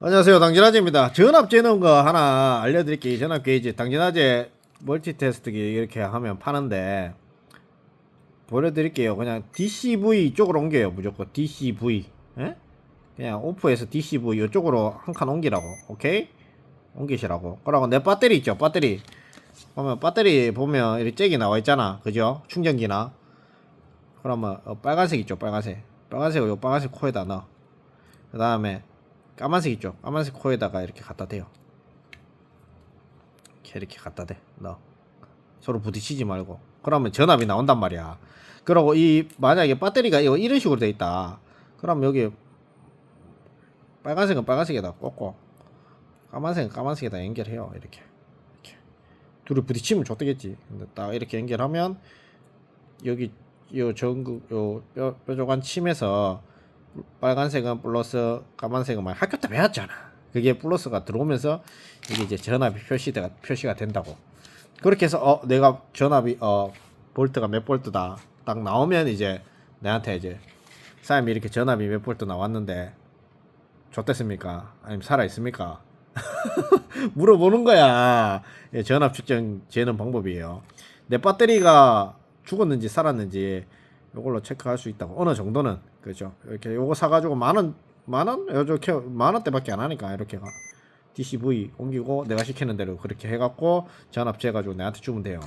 안녕하세요. 당진아재입니다. 전압 재는 거 하나 알려드릴게요. 전압 게이지 당진아재 멀티 테스트기 이렇게 하면 파는데 보여드릴게요. 그냥 DCV 쪽으로 옮겨요. 무조건 DCV 예? 그냥 오프에서 DCV 이쪽으로 한 칸 옮기라고. 오케이? 옮기시라고. 그러고 내 배터리 있죠? 배터리. 보면 배터리 보면 이렇게 잭이 나와 있잖아. 그죠? 충전기나. 그러면 어, 빨간색 있죠? 빨간색. 빨간색을 요 빨간색 코에다 넣어. 그 다음에 까만색 있죠? 까만색 코에다가 이렇게 갖다 대요. 이렇게 이렇게 갖다 대. 넣어. 서로 부딪히지 말고. 그러면 전압이 나온단 말이야. 그러고 이 만약에 배터리가 이거 이런 식으로 돼 있다. 그럼 여기 빨간색은 빨간색에다 꽂고 까만색은 까만색에다 연결해요. 이렇게. 이렇게. 둘이 부딪히면 좋겠지. 근데 딱 이렇게 연결하면 여기 요 전극 요 뼈, 뾰족한 침에서 빨간색은 플러스 까만색은 막 학교 때 배웠잖아. 그게 플러스가 들어오면서 이게 이제 전압이 표시가 표시가 된다고. 그렇게 해서 어 내가 전압이 어 볼트가 몇 볼트다 딱 나오면 이제 내한테 이제 사람이 이렇게 전압이 몇 볼트 나왔는데 좋댔습니까? 아니면 살아 있습니까? 물어보는 거야. 예, 전압 측정 재는 방법이에요. 내 배터리가 죽었는지 살았는지 이걸로 체크할 수 있다고. 어느 정도는. 그죠. 이렇게 요거 사가지고 만원 만원? 요렇게 만 원대밖에 안 하니까 이렇게가. DCV 옮기고 내가 시키는 대로 그렇게 해갖고 전압 재가지고 내한테 주면 돼요